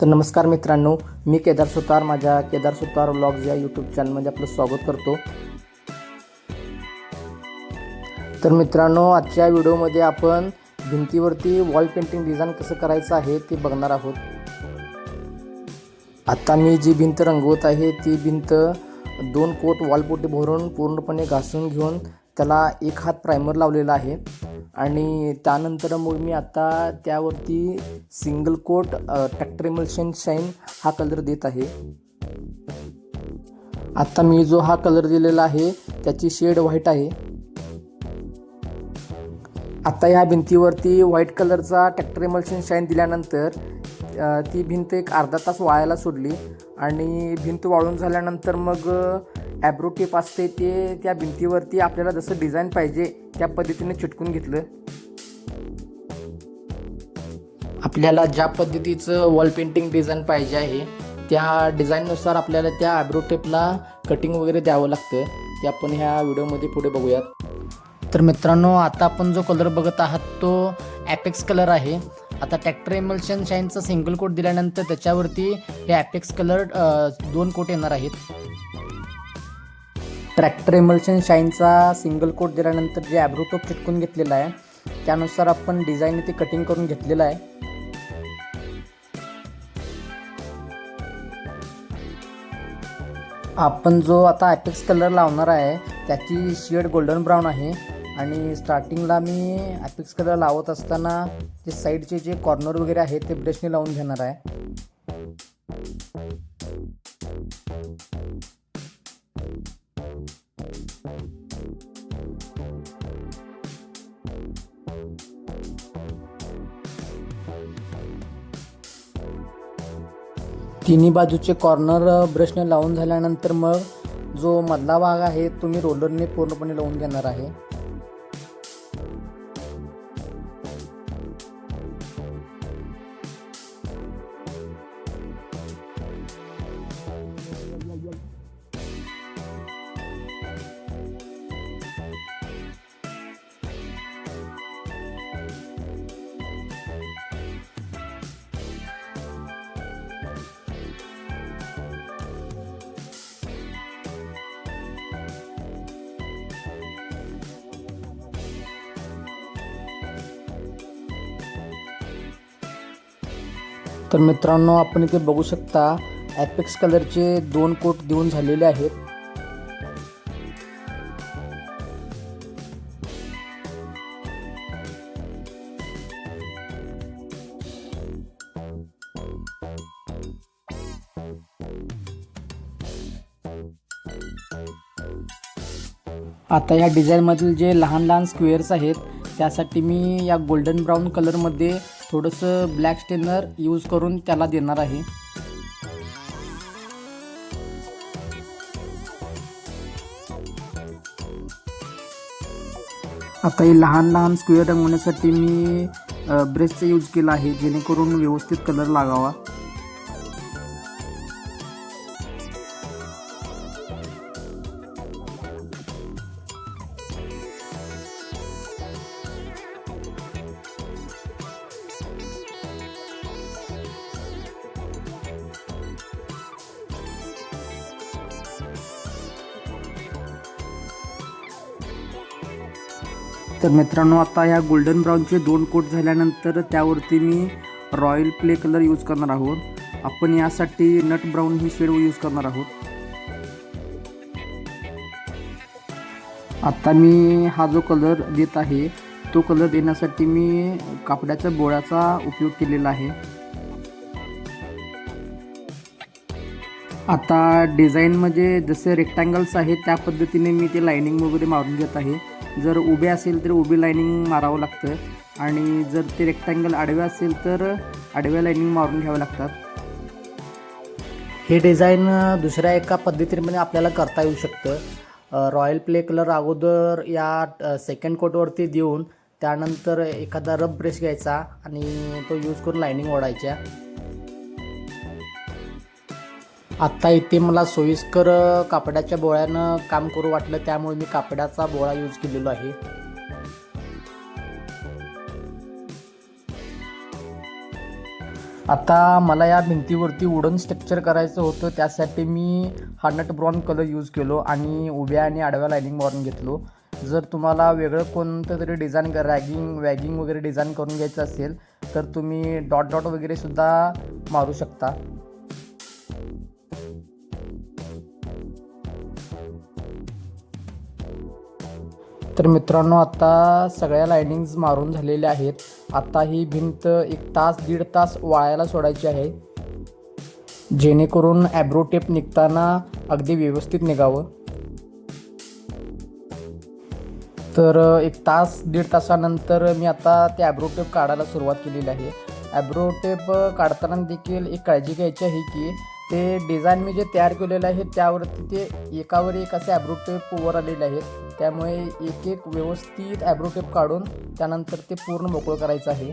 तर नमस्कार मित्रांनो मी केदार सुतार माझ्या केदार सुतार व्लॉग्स या यूट्यूब चॅनलमध्ये आपलं स्वागत करतो. तर मित्रांनो आजच्या व्हिडिओमध्ये आपण भिंतीवरती वॉल पेंटिंग डिझाईन कसं करायचं आहे ते बघणार आहोत. आता मी जी भिंत रंगवत आहे ती भिंत दोन कोट वॉलपोटी भरून पूर्णपणे घासून घेऊन त्याला एक हात प्रायमर लावलेला आहे. आणि त्यानंतर मग मी आता त्यावरती single coat tractor emulsion shine हा कलर देत आहे. आता मी जो हा कलर दिलेला आहे त्याची शेड व्हाईट आहे. आता ह्या भिंतीवरती व्हाईट कलरचा टॅक्ट्रेमल्शन शाईन दिल्यानंतर ती भिंत एक अर्धा तास वाळायला सोडली. आणि भिंत वाळून झाल्यानंतर मग ॲब्रो टेप असते ते त्या भिंतीवरती आपल्याला जसं डिझाईन पाहिजे त्या पद्धतीने चिटकून घेतलं. आपल्याला ज्या पद्धतीचं वॉल पेंटिंग डिझाईन पाहिजे आहे त्या डिझाईननुसार आपल्याला त्या ॲब्रो टेपला कटिंग वगैरे द्यावं लागतं. ते आपण ह्या व्हिडिओमध्ये पुढे बघूयात. तर मित्रांनो आता आपण जो कलर बघत आहात तो ॲपेक्स कलर आहे. आता टॅक्टर इमल्शन शाईनचा सिंगल कोट दिल्यानंतर त्याच्यावरती हे ॲपेक्स कलर दोन कोट येणार आहेत. ट्रॅक्टर इमल्शन शाईनचा सिंगल कोट दिल्यानंतर जे ॲब्रोटोप चिटकून घेतलेला आहे त्यानुसार आपण डिझाईन ते कटिंग करून घेतलेलं आहे. आपण जो आता ॲपेक्स कलर लावणार आहे त्याची शेड गोल्डन ब्राऊन आहे. आणि स्टार्टिंगला मी ॲपेक्स कलर लावत असताना ते साईडचे जे कॉर्नर वगैरे आहेत ते ब्रशने लावून घेणार आहे. तिन्ही बाजूचे कॉर्नर ब्रशने लावून झाल्यानंतर मग जो मधला भाग आहे तुम्ही रोलरने पूर्णपणे लावून घेणार आहे. तर मित्रांनो आपण इथे बघू शकता ॲपेक्स कलरचे दोन कोट देऊन झालेले आहेत. आता या डिझाईनमधील जे लहान लहान स्क्वेअर्स आहेत त्यासाठी मी या गोल्डन ब्राऊन कलरमध्ये थोडंसं ब्लॅक स्टेनर यूज करून त्याला देणार आहे. आता हे लहान लहान स्क्वेअर रंगवण्यासाठी मी ब्रशचा यूज केला आहे जेणेकरून व्यवस्थित कलर लागावा. तर मित्रांनो आता या गोल्डन ब्राऊनचे दोन कोट झाल्यानंतर त्यावरती मी रॉयल प्ले कलर यूज करणार आहोत. आपण यासाठी नट ब्राऊन ही शेड यूज करणार आहोत. आता मी हा जो कलर देत आहे तो कलर देण्यासाठी मी कापड्याच्या बोळ्याचा उपयोग केलेला आहे. आता डिझाईनमध्ये म्हणजे जसे रेक्टँगल्स आहेत त्या पद्धतीने मी ते लाईनिंग वगैरे मारून घेत आहे. जर उभे असेल तर उभी लाईनिंग मारावं लागतं आणि जर ते रेक्टँगल आडवे असेल तर आडव्या लाईनिंग मारून घ्याव्या लागतात. हे डिझाईन दुसऱ्या एका पद्धतीने आपल्याला करता येऊ शकतं. रॉयल प्ले कलर अगोदर या सेकंड कोटवरती देऊन त्यानंतर एखादा रब ब्रश घ्यायचा आणि तो यूज करून लाईनिंग ओढायच्या. आत्ता इथे मला सोयीस्कर कापडाच्या बोळ्यानं काम करू वाटलं त्यामुळे मी कापडाचा बोळा यूज केलेलो आहे. आता मला या भिंतीवरती वुडन स्ट्रक्चर करायचं होतं त्यासाठी मी हा नट ब्राऊन कलर यूज केलो आणि उभ्या आणि आडव्या लाईनिंग मारून घेतलो. जर तुम्हाला वेगळं कोणतं तरी डिझाईन रॅगिंग वॅगिंग वगैरे डिझाईन करून घ्यायचं असेल तर तुम्ही डॉट डॉट वगैरे सुद्धा मारू शकता. तर मित्रांनो आता सगळ्या लायनिंग्ज मारून झालेल्या आहेत. आता ही भिंत एक तास दीड तास वाळायला सोडायची आहे. जेणेकरून ॲब्रो टेप निघताना अगदी व्यवस्थित निघावं. तर एक तास दीड तासानंतर मी आता ते ॲब्रो टेप काढायला सुरुवात केलेली आहे. ॲब्रो टेप काढताना देखील एक काळजी घ्यायची आहे की ते डिझाईन मी जे तयार केलेलं आहे त्यावरती ते एकावर एक असे ॲब्रोटेप वर आलेले आहेत. त्यामुळे एक एक व्यवस्थित ॲब्रोटेप काढून त्यानंतर ते पूर्ण मोकळं करायचं आहे.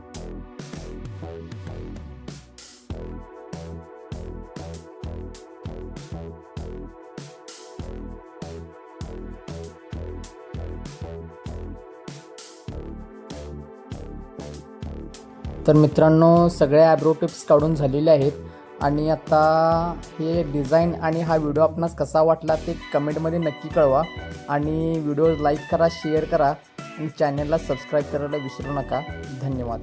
तर मित्रांनो सगळ्या ॲब्रो टिप्स काढून झालेल्या आहेत. आणि आता हे डिझाईन आणि हा व्हिडिओ आपणास कसा वाटला ते कमेंटमध्ये नक्की कळवा. आणि व्हिडिओ लाईक करा शेअर करा. आणि चॅनलला सबस्क्राईब करायला विसरू नका. धन्यवाद.